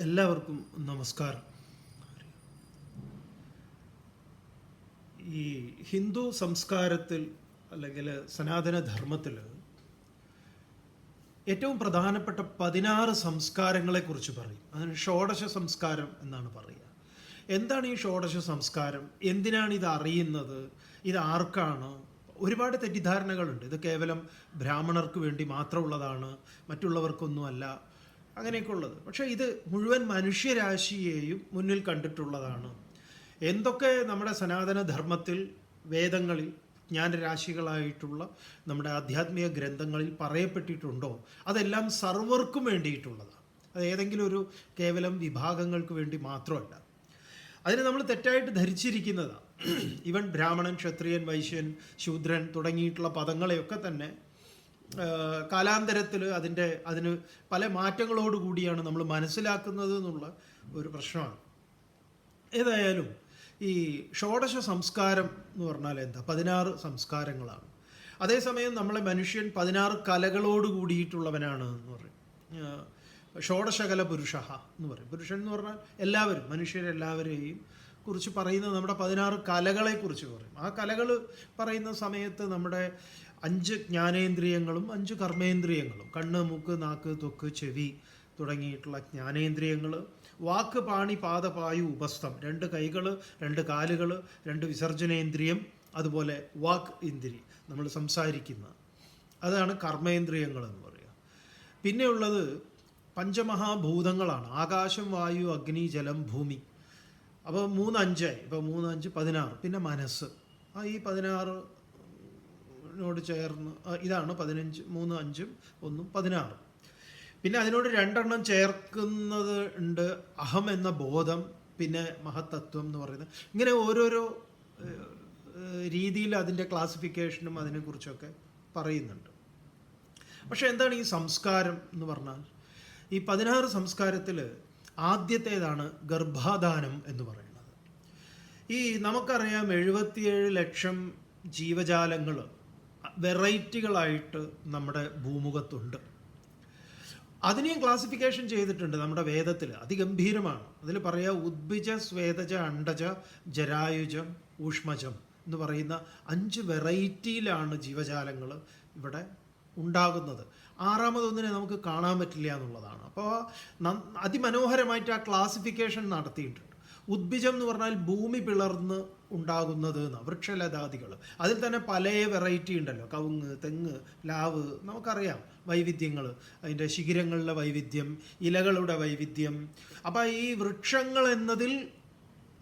എല്ലാവർക്കും നമസ്കാരം. ഈ ഹിന്ദു സംസ്കാരത്തിൽ അല്ലെങ്കിൽ സനാതനധർമ്മത്തിൽ ഏറ്റവും പ്രധാനപ്പെട്ട പതിനാറ് സംസ്കാരങ്ങളെക്കുറിച്ച് പറയും. അതിന് ഷോഡശ സംസ്കാരം എന്നാണ് പറയുക. എന്താണ് ഈ ഷോഡശ സംസ്കാരം? എന്തിനാണ് ഇത് അറിയുന്നത്? ഇത് ആർക്കാണ്? ഒരുപാട് തെറ്റിദ്ധാരണകളുണ്ട്. ഇത് കേവലം ബ്രാഹ്മണർക്ക് വേണ്ടി മാത്രമുള്ളതാണ്. മറ്റുള്ളവർക്കൊന്നുമല്ല. അങ്ങനെയൊക്കെ ഉള്ളത് പക്ഷേ ഇത് മുഴുവൻ മനുഷ്യരാശിയെയും മുന്നിൽ കണ്ടിട്ടുള്ളതാണ്. എന്തൊക്കെ നമ്മുടെ സനാതന ധർമ്മത്തിൽ വേദങ്ങളിൽ ജ്ഞാനരാശികളായിട്ടുള്ള നമ്മുടെ ആധ്യാത്മിക ഗ്രന്ഥങ്ങളിൽ പറയപ്പെട്ടിട്ടുണ്ടോ? അതെല്ലാം സർവർക്കും വേണ്ടിയിട്ടുള്ളതാണ്. അത് ഏതെങ്കിലും ഒരു കേവലം വിഭാഗങ്ങൾക്ക് വേണ്ടി മാത്രമല്ല. അതിന് നമ്മൾ തെറ്റായിട്ട് ധരിച്ചിരിക്കുന്നതാണ്. ഇവൻ ബ്രാഹ്മണൻ ക്ഷത്രിയൻ വൈശ്യൻ ശൂദ്രൻ തുടങ്ങിയിട്ടുള്ള പദങ്ങളെയൊക്കെ തന്നെ കാലാന്തരത്തിൽ അതിന്റെ അതിന് പല മാറ്റങ്ങളോട് കൂടിയാണ് നമ്മൾ മനസ്സിലാക്കുന്നത് എന്നുള്ള ഒരു പ്രശ്നമാണ്. ഏതായാലും ഈ ഷോഡശ സംസ്കാരം എന്ന് പറഞ്ഞാൽ എന്താ? പതിനാറ് സംസ്കാരങ്ങളാണ്. അതേസമയം നമ്മളെ മനുഷ്യൻ പതിനാറ് കലകളോട് കൂടിയിട്ടുള്ളവനാണ് എന്ന് പറയും. ഷോഡശകല പുരുഷ എന്ന് പറയും. പുരുഷൻ എന്ന് പറഞ്ഞാൽ എല്ലാവരും മനുഷ്യരെല്ലാവരെയും കുറിച്ച് പറയുന്നത് നമ്മുടെ പതിനാറ് കലകളെക്കുറിച്ച് പറയും. ആ കലകൾ പറയുന്ന സമയത്ത് നമ്മുടെ അഞ്ച് ജ്ഞാനേന്ദ്രിയങ്ങളും അഞ്ച് കർമ്മേന്ദ്രിയങ്ങളും കണ്ണ് മൂക്ക് നാക്ക് തൊക്ക് ചെവി തുടങ്ങിയിട്ടുള്ള ജ്ഞാനേന്ദ്രിയങ്ങൾ വാക്ക് പാണി പാദ പായു ഉപസ്ഥം രണ്ട് കൈകൾ രണ്ട് കാലുകൾ രണ്ട് വിസർജനേന്ദ്രിയം അതുപോലെ വാക്ക് ഇന്ദ്രി നമ്മൾ സംസാരിക്കുന്ന. അതാണ് കർമ്മേന്ദ്രിയങ്ങൾ എന്ന് പറയുക പിന്നെയുള്ളത് പഞ്ചമഹാഭൂതങ്ങളാണ്. ആകാശം വായു അഗ്നി ജലം ഭൂമി. അപ്പോൾ മൂന്ന് അഞ്ചായി ഇപ്പോൾ മൂന്ന് അഞ്ച് പതിനാറ്. പിന്നെ മനസ്സ്. ആ ഈ പതിനാറ് നോട് ചേർന്ന് ഇതാണ് പതിനഞ്ച് മൂന്ന് അഞ്ചും ഒന്നും പതിനാറ്. പിന്നെ അതിനോട് രണ്ടെണ്ണം ചേർക്കുന്നത് ഉണ്ട് അഹം എന്ന ബോധം പിന്നെ മഹത്തത്വം എന്ന് പറയുന്നത്. ഇങ്ങനെ ഓരോരോ രീതിയിൽ അതിന്റെ ക്ലാസിഫിക്കേഷനും അതിനെക്കുറിച്ചൊക്കെ പറയുന്നുണ്ട്. പക്ഷെ എന്താണ് ഈ സംസ്കാരം എന്ന് പറഞ്ഞാൽ ഈ പതിനാറ് സംസ്കാരത്തിൽ ആദ്യത്തേതാണ് ഗർഭാധാനം എന്ന് പറയുന്നത്. ഈ നമുക്കറിയാം എഴുപത്തിയേഴ് ലക്ഷം ജീവജാലങ്ങൾ വെറൈറ്റികളായിട്ട് നമ്മുടെ ഭൂമുഖത്തുണ്ട്. അതിനെയും ക്ലാസിഫിക്കേഷൻ ചെയ്തിട്ടുണ്ട് നമ്മുടെ വേദത്തിൽ. അതിഗംഭീരമാണ്. അതിൽ പറയാ ഉദ്ഭിജ സ്വേതജ അണ്ടജ ജരായുജം ഊഷ്മജം എന്ന് പറയുന്ന അഞ്ച് വെറൈറ്റിയിലാണ് ജീവജാലങ്ങൾ ഇവിടെ ഉണ്ടാകുന്നത്. ആറാമതൊന്നിനെ നമുക്ക് കാണാൻ പറ്റില്ല എന്നുള്ളതാണ്. അപ്പോൾ അതിമനോഹരമായിട്ട് ആ ക്ലാസിഫിക്കേഷൻ നടത്തിയിട്ടുണ്ട്. ഉദ്ഭിജം എന്ന് പറഞ്ഞാൽ ഭൂമി പിളർന്ന് ഉണ്ടാകുന്നത് വൃക്ഷലതാദികൾ. അതിൽ തന്നെ പല വെറൈറ്റി ഉണ്ടല്ലോ. കവുങ്ങ് തെങ്ങ് ലാവ് നമുക്കറിയാം വൈവിധ്യങ്ങൾ. അതിന്റെ ശിഖിരങ്ങളിലെ വൈവിധ്യം ഇലകളുടെ വൈവിധ്യം. അപ്പം ഈ വൃക്ഷങ്ങൾ എന്നതിൽ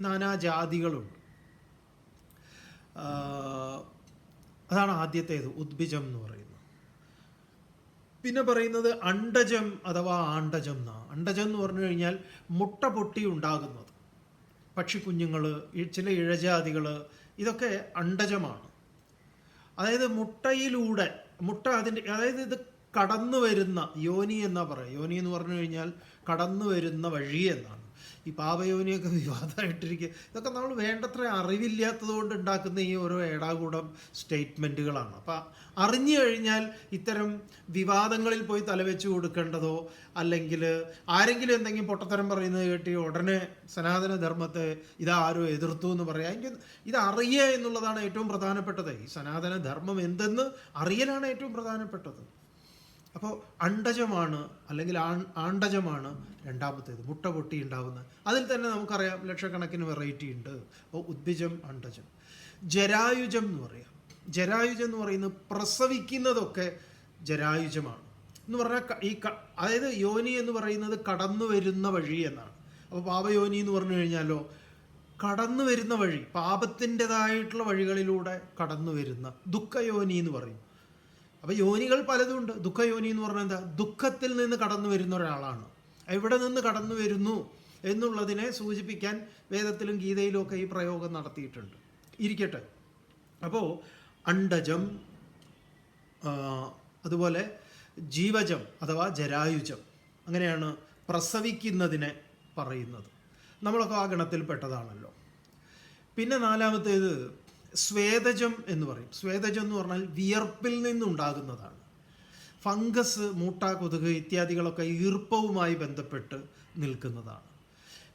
നാനാജാതികളുണ്ട്. അതാണ് ആദ്യത്തേത് ഉദ്ഭിജം എന്ന് പറയുന്നത്. പിന്നെ പറയുന്നത് അണ്ടജം അഥവാ ആണ്ടജം എന്നാണ് അണ്ടജം എന്ന് പറഞ്ഞു കഴിഞ്ഞാൽ മുട്ട പൊട്ടി ഉണ്ടാകുന്നത്. പക്ഷിക്കുഞ്ഞുങ്ങൾ ചില ഇഴജാതികൾ ഇതൊക്കെ അണ്ടജമാണ്. അതായത് മുട്ടയിലൂടെ മുട്ട അതിന്റെ അതായത് ഇത് കടന്നു വരുന്ന യോനി എന്നാ പറയുക യോനി എന്ന് പറഞ്ഞു കഴിഞ്ഞാൽ കടന്നു വരുന്ന വഴി എന്നാണ്. ഈ പാപയോനിയൊക്കെ വിവാദമായിട്ടിരിക്കുക ഇതൊക്കെ നമ്മൾ വേണ്ടത്ര അറിവില്ലാത്തത് കൊണ്ട് ഉണ്ടാക്കുന്ന ഈ ഓരോ ഏടാകൂടം സ്റ്റേറ്റ്മെന്റുകളാണ് അപ്പം അറിഞ്ഞു കഴിഞ്ഞാൽ ഇത്തരം വിവാദങ്ങളിൽ പോയി തലവെച്ച് കൊടുക്കേണ്ടതോ അല്ലെങ്കിൽ ആരെങ്കിലും എന്തെങ്കിലും പൊട്ടത്തരം പറയുന്നത് കേട്ടി ഉടനെ സനാതന ധർമ്മത്തെ ഇതാരോ എതിർത്തു എന്ന് പറയാം. എനിക്ക് ഇത് അറിയുക എന്നുള്ളതാണ് ഏറ്റവും പ്രധാനപ്പെട്ടത്. ഈ സനാതന ധർമ്മം എന്തെന്ന് അറിയലാണ് ഏറ്റവും പ്രധാനപ്പെട്ടത്. അപ്പോൾ അണ്ടജമാണ് അല്ലെങ്കിൽ ആണ്ടജമാണ് രണ്ടാമത്തേത്. മുട്ട പൊട്ടി ഉണ്ടാവുന്നത്. അതിൽ തന്നെ നമുക്കറിയാം ലക്ഷക്കണക്കിന് വെറൈറ്റി ഉണ്ട്. അപ്പോൾ ഉദ്ഭിജം അണ്ടജം. ജരായുജം എന്ന് പറയാം. ജരായുജം എന്ന് പറയുന്നത് പ്രസവിക്കുന്നതൊക്കെ ജരായുജമാണ്. എന്ന് പറഞ്ഞാൽ ഈ അതായത് യോനി എന്ന് പറയുന്നത് കടന്നു വരുന്ന വഴി എന്നാണ്. അപ്പോൾ പാപയോനി എന്ന് പറഞ്ഞു കഴിഞ്ഞാലോ കടന്നു വരുന്ന വഴി പാപത്തിന്റെതായിട്ടുള്ള വഴികളിലൂടെ കടന്നു വരുന്ന ദുഃഖയോനി എന്ന് പറയും. അപ്പൊ യോനികൾ പലതുണ്ട് ദുഃഖയോനി എന്ന് പറഞ്ഞാൽ എന്താ? ദുഃഖത്തിൽ നിന്ന് കടന്നു വരുന്ന ഒരാളാണ്. എവിടെ നിന്ന് കടന്നു വരുന്നു എന്നുള്ളതിനെ സൂചിപ്പിക്കാൻ വേദത്തിലും ഗീതയിലും ഒക്കെ ഈ പ്രയോഗം നടത്തിയിട്ടുണ്ട്. ഇരിക്കട്ടെ. അപ്പോൾ അണ്ടജം അതുപോലെ ജീവജം അഥവാ ജരായുജം അങ്ങനെയാണ് പ്രസവിക്കുന്നതിനെ പറയുന്നത്. നമ്മളൊക്കെ ആ ഗണത്തിൽപ്പെട്ടതാണല്ലോ. പിന്നെ നാലാമത്തേത് സ്വേദജം എന്ന് പറയും. സ്വേദജം എന്ന് പറഞ്ഞാൽ വിയർപ്പിൽ നിന്നുണ്ടാകുന്നതാണ്. ഫംഗസ് മൂട്ട കൊതുക് ഇത്യാദികളൊക്കെ ഈർപ്പവുമായി ബന്ധപ്പെട്ട് നിൽക്കുന്നതാണ്.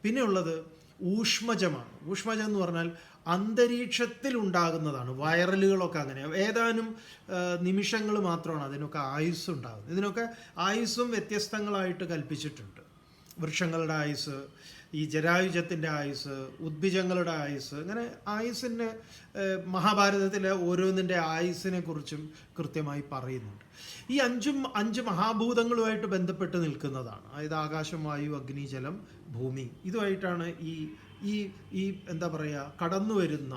പിന്നെയുള്ളത് ഊഷ്മജമാണ്. ഊഷ്മജം എന്ന് പറഞ്ഞാൽ അന്തരീക്ഷത്തിൽ ഉണ്ടാകുന്നതാണ്. വൈറലുകളൊക്കെ അങ്ങനെ. ഏതാനും നിമിഷങ്ങൾ മാത്രമാണ് അതിനൊക്കെ ആയുസ് ഉണ്ടാകുന്നത്. ഇതിനൊക്കെ ആയുസ്സും വ്യത്യസ്തങ്ങളായിട്ട് കൽപ്പിച്ചിട്ടുണ്ട്. വൃക്ഷങ്ങളുടെ ആയുസ് ഈ ജരായുജത്തിന്റെ ആയുസ് ഉദ്ഭിജങ്ങളുടെ ആയുസ് അങ്ങനെ ആയുസിന്റെ മഹാഭാരതത്തിലെ ഓരോന്നിന്റെ ആയുസിനെ കുറിച്ചും കൃത്യമായി പറയുന്നുണ്ട്. ഈ അഞ്ചും അഞ്ച് മഹാഭൂതങ്ങളുമായിട്ട് ബന്ധപ്പെട്ട് നിൽക്കുന്നതാണ്. അതായത് ആകാശം വായു അഗ്നി ജലം ഭൂമി. ഇതുമായിട്ടാണ് ഈ ഈ ഈ എന്താ പറയുക കടന്നു വരുന്ന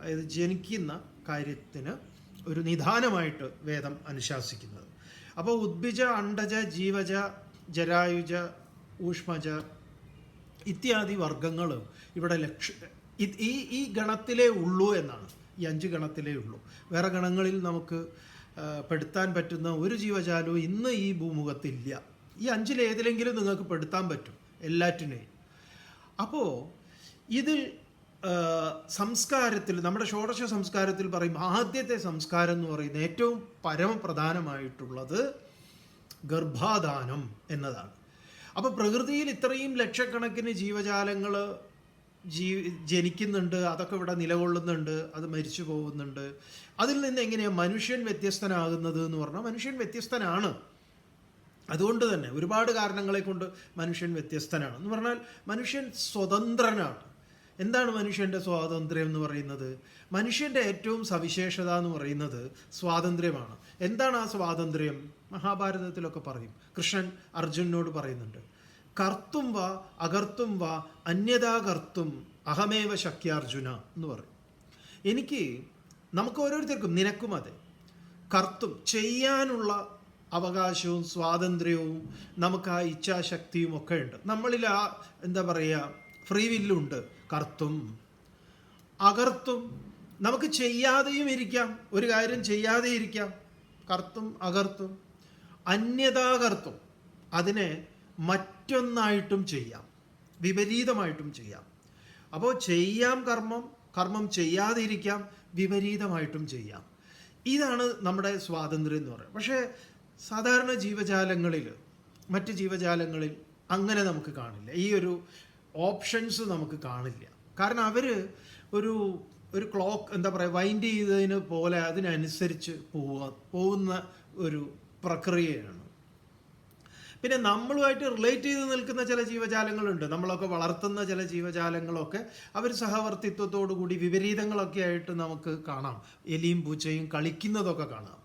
അതായത് ജനിക്കുന്ന കാര്യത്തിന് ഒരു നിധാനമായിട്ട് വേദം അനുശാസിക്കുന്നത്. അപ്പോൾ ഉദ്ഭിജ അണ്ടജ ജീവജ ജരായുജ ഊഷ്മജ ഇത്യാദി വർഗങ്ങൾ ഇവിടെ ലക്ഷ ഈ ഈ ഗണത്തിലേ ഉള്ളൂ എന്നാണ്. ഈ അഞ്ച് ഗണത്തിലേ ഉള്ളൂ. വേറെ ഗണങ്ങളിൽ നമുക്ക് പെടുത്താൻ പറ്റുന്ന ഒരു ജീവജാലവും ഇന്ന് ഈ ഭൂമുഖത്തില്ല. ഈ അഞ്ചിൽ ഏതിലെങ്കിലും നിങ്ങൾക്ക് പെടുത്താൻ പറ്റും എല്ലാറ്റിനെയും. അപ്പോൾ ഇതിൽ സംസ്കാരത്തിൽ നമ്മുടെ ഷോഡശ സംസ്കാരത്തിൽ പറയും ആദ്യത്തെ സംസ്കാരം എന്ന് പറയുന്നത് ഏറ്റവും പരമപ്രധാനമായിട്ടുള്ളത് ഗർഭാധാനം എന്നതാണ്. അപ്പോൾ പ്രകൃതിയിൽ ഇത്രയും ലക്ഷക്കണക്കിന് ജീവജാലങ്ങൾ ജീ ജനിക്കുന്നുണ്ട് അതൊക്കെ ഇവിടെ നിലകൊള്ളുന്നുണ്ട് അത് മരിച്ചു പോകുന്നുണ്ട്. അതിൽ നിന്ന് എങ്ങനെയാണ് മനുഷ്യൻ വ്യത്യസ്തനാകുന്നത് എന്ന് പറഞ്ഞാൽ മനുഷ്യൻ വ്യത്യസ്തനാണ്. അതുകൊണ്ട് തന്നെ ഒരുപാട് കാരണങ്ങളെ കൊണ്ട് മനുഷ്യൻ വ്യത്യസ്തനാണ്. എന്ന് പറഞ്ഞാൽ മനുഷ്യൻ സ്വതന്ത്രനാണ്. എന്താണ് മനുഷ്യന്റെ സ്വാതന്ത്ര്യം എന്ന് പറയുന്നത്? മനുഷ്യന്റെ ഏറ്റവും സവിശേഷത എന്ന് പറയുന്നത് സ്വാതന്ത്ര്യമാണ്. എന്താണ് ആ സ്വാതന്ത്ര്യം? മഹാഭാരതത്തിലൊക്കെ പറയും. കൃഷ്ണൻ അർജുനോട് പറയുന്നുണ്ട്. കർത്തും വാ അകർത്തും വാ അന്യതാ കർത്തും അഹമേവ ശക്യാർജുന എന്ന് പറയും. എനിക്ക് നമുക്ക് ഓരോരുത്തർക്കും നിനക്കും അതെ. കർത്തും ചെയ്യാനുള്ള അവകാശവും സ്വാതന്ത്ര്യവും നമുക്ക് ആ ഇച്ഛാശക്തിയും ഒക്കെ ഉണ്ട്. നമ്മളിൽ ആ എന്താ പറയുക ഫ്രീ വില്ലുണ്ട് കർത്തും അകർത്തും. നമുക്ക് ചെയ്യാതെയും ഇരിക്കാം. ഒരു കാര്യം ചെയ്യാതെ ഇരിക്കാം. കർത്തും അകർത്തും. അന്യതാകർത്തും. അതിനെ മറ്റൊന്നായിട്ടും ചെയ്യാം. വിപരീതമായിട്ടും ചെയ്യാം. അപ്പോൾ ചെയ്യാം കർമ്മം കർമ്മം ചെയ്യാതെ ഇരിക്കാം വിപരീതമായിട്ടും ചെയ്യാം. ഇതാണ് നമ്മുടെ സ്വാതന്ത്ര്യം എന്ന് പറയുന്നത്. പക്ഷേ സാധാരണ ജീവജാലങ്ങളിൽ മറ്റ് ജീവജാലങ്ങളിൽ അങ്ങനെ നമുക്ക് കാണില്ല. ഈ ഒരു ഓപ്ഷൻസ് നമുക്ക് കാണില്ല. കാരണം അവർ ഒരു ഒരു ക്ലോക്ക് എന്താ പറയുക വൈൻഡ് ചെയ്തതിന് പോലെ അതിനനുസരിച്ച് പോവുക പോകുന്ന ഒരു പ്രക്രിയയാണ്. പിന്നെ നമ്മളുമായിട്ട് റിലേറ്റ് ചെയ്ത് നിൽക്കുന്ന ചില ജീവജാലങ്ങളുണ്ട്. നമ്മളൊക്കെ വളർത്തുന്ന ചില ജീവജാലങ്ങളൊക്കെ അവർ സഹവർത്തിത്വത്തോടു കൂടി വിപരീതങ്ങളൊക്കെ ആയിട്ട് നമുക്ക് കാണാം. എലിയും പൂച്ചയും കളിക്കുന്നതൊക്കെ കാണാം.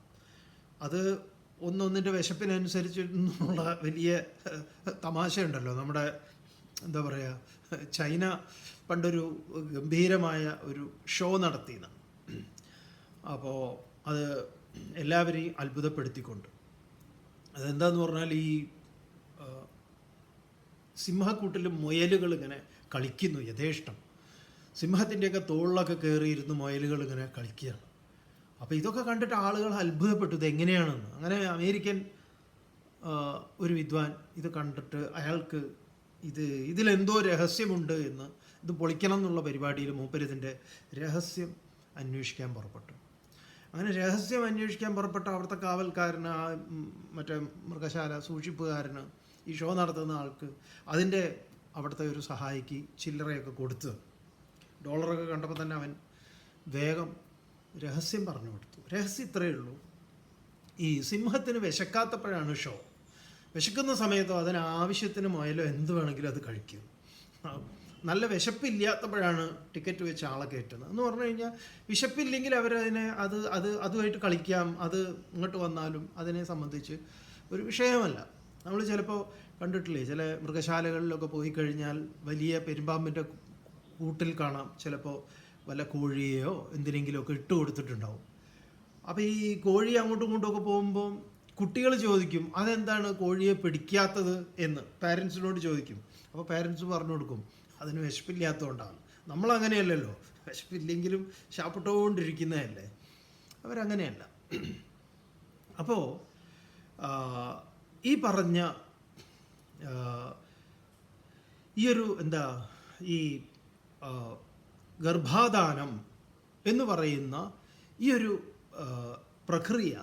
അത് ഒന്നൊന്നിന്റെ വിശപ്പിനനുസരിച്ചുള്ള വലിയ തമാശയുണ്ടല്ലോ. നമ്മുടെ എന്താ പറയുക ചൈന പണ്ടൊരു ഗംഭീരമായ ഒരു ഷോ നടത്തിയതാണ് അപ്പോൾ അത് എല്ലാവരെയും അത്ഭുതപ്പെടുത്തിക്കൊണ്ട്. അതെന്താന്ന് പറഞ്ഞാൽ ഈ സിംഹക്കൂട്ടിൽ മുയലുകൾ ഇങ്ങനെ കളിക്കുന്നു യഥേഷ്ടം. സിംഹത്തിന്റെയൊക്കെ തോളിലൊക്കെ കയറിയിരുന്ന് മുയലുകൾ ഇങ്ങനെ കളിക്കുകയാണ്. അപ്പോൾ ഇതൊക്കെ കണ്ടിട്ട് ആളുകൾ അത്ഭുതപ്പെട്ടു ഇത് എങ്ങനെയാണെന്ന്. അങ്ങനെ അമേരിക്കൻ ഒരു വിദ്വാൻ ഇത് കണ്ടിട്ട് അയാൾക്ക് ഇത് ഇതിലെന്തോ രഹസ്യമുണ്ട് എന്ന് ഇത് പൊളിക്കണം എന്നുള്ള പരിപാടിയിൽ മൂപ്പരിതിന്റെ രഹസ്യം അന്വേഷിക്കാൻ പുറപ്പെട്ടു. അങ്ങനെ രഹസ്യം അന്വേഷിക്കാൻ പുറപ്പെട്ട അവിടുത്തെ കാവൽക്കാരന് ആ മറ്റേ മൃഗശാല സൂക്ഷിപ്പുകാരന് ഈ ഷോ നടത്തുന്ന ആൾക്ക് അതിന്റെ അവിടുത്തെ ഒരു സഹായിക്ക് ചില്ലറയൊക്കെ കൊടുത്ത് ഡോളറൊക്കെ കണ്ടപ്പോൾ തന്നെ അവൻ വേഗം രഹസ്യം പറഞ്ഞു കൊടുത്തു. രഹസ്യം ഇത്രയേ ഉള്ളൂ. ഈ സിംഹത്തിന് വിശക്കാത്തപ്പോഴാണ് ഷോ. വിശക്കുന്ന സമയത്തോ അതിന് ആവശ്യത്തിന് മുയലോ എന്ത് വേണമെങ്കിലും അത് കഴിക്കും. നല്ല വിശപ്പില്ലാത്തപ്പോഴാണ് ടിക്കറ്റ് വെച്ച് ആളെ കയറ്റുന്നത്. എന്ന് പറഞ്ഞു കഴിഞ്ഞാൽ വിശപ്പില്ലെങ്കിൽ അവരതിനെ അത് അത് അതുമായിട്ട് കളിക്കാം അത് ഇങ്ങോട്ട് വന്നാലും അതിനെ സംബന്ധിച്ച് ഒരു വിഷയമല്ല. നമ്മൾ ചിലപ്പോൾ കണ്ടിട്ടില്ലേ ചില മൃഗശാലകളിലൊക്കെ പോയി കഴിഞ്ഞാൽ വലിയ പെരുമ്പാമ്പിന്റെ കൂട്ടിൽ കാണാം. ചിലപ്പോൾ വല്ല കോഴിയെയോ എന്തിനെങ്കിലുമൊക്കെ ഇട്ട് കൊടുത്തിട്ടുണ്ടാവും. അപ്പോൾ ഈ കോഴി അങ്ങോട്ടും ഇങ്ങോട്ടും ഒക്കെ പോകുമ്പോൾ കുട്ടികൾ ചോദിക്കും അതെന്താണ് കോഴിയെ പിടിക്കാത്തത്? എന്ന് പാരൻസിനോട് ചോദിക്കും. അപ്പോൾ പാരൻസ് പറഞ്ഞു കൊടുക്കും അതിന് വിശപ്പില്ലാത്തതുകൊണ്ടാണ് നമ്മൾ അങ്ങനെയല്ലല്ലോ വിശപ്പില്ലെങ്കിലും ശാപ്പിട്ടുകൊണ്ടിരിക്കുന്നതല്ലേ അവരങ്ങനെയല്ല. അപ്പോൾ ഈ പറഞ്ഞ ഈ ഒരു എന്താ ഈ ഗർഭാധാനം എന്ന് പറയുന്ന ഈ ഒരു പ്രക്രിയ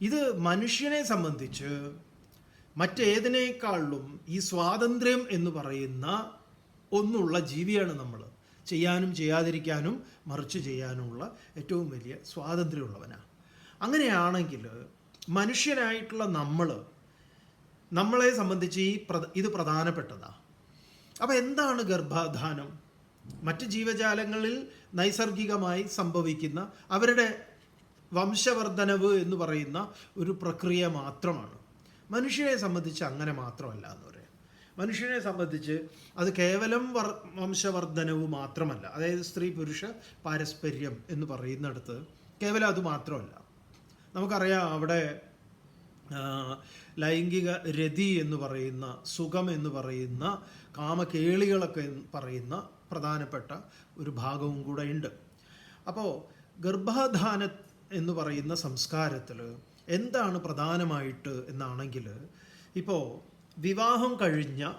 ഇത് മനുഷ്യനെ സംബന്ധിച്ച് മറ്റേതിനേക്കാളും ഈ സ്വാതന്ത്ര്യം എന്ന് പറയുന്ന ഒന്നുള്ള ജീവിയാണ് നമ്മൾ ചെയ്യാനും ചെയ്യാതിരിക്കാനും മറിച്ച് ചെയ്യാനുമുള്ള ഏറ്റവും വലിയ സ്വാതന്ത്ര്യമുള്ളവനാണ് അങ്ങനെയാണെങ്കിൽ മനുഷ്യനായിട്ടുള്ള നമ്മൾ നമ്മളെ സംബന്ധിച്ച് ഈ ഇത് പ്രധാനപ്പെട്ടതാണ് അപ്പോൾ എന്താണ് ഗർഭാധാനം? മറ്റ് ജീവജാലങ്ങളിൽ നൈസർഗികമായി സംഭവിക്കുന്ന അവരുടെ വംശവർദ്ധനവ് എന്ന് പറയുന്ന ഒരു പ്രക്രിയ മാത്രമാണ്. മനുഷ്യനെ സംബന്ധിച്ച് അങ്ങനെ മാത്രമല്ല എന്ന് പറയാം. മനുഷ്യനെ സംബന്ധിച്ച് അത് കേവലം വർ വംശവർദ്ധനവ് മാത്രമല്ല. അതായത് സ്ത്രീ പുരുഷ പാരസ്പര്യം എന്ന് പറയുന്നിടത്ത് കേവലം അത് മാത്രമല്ല. നമുക്കറിയാം അവിടെ ലൈംഗിക രതി എന്ന് പറയുന്ന സുഖം എന്ന് പറയുന്ന കാമകേളികളൊക്കെ പറയുന്ന പ്രധാനപ്പെട്ട ഒരു ഭാഗവും കൂടെ ഉണ്ട്. അപ്പോൾ ഗർഭാധാന എന്ന് പറയുന്ന സംസ്കാരത്തിൽ എന്താണ് പ്രധാനമായിട്ട് എന്നാണെങ്കിൽ ഇപ്പോൾ വിവാഹം കഴിഞ്ഞ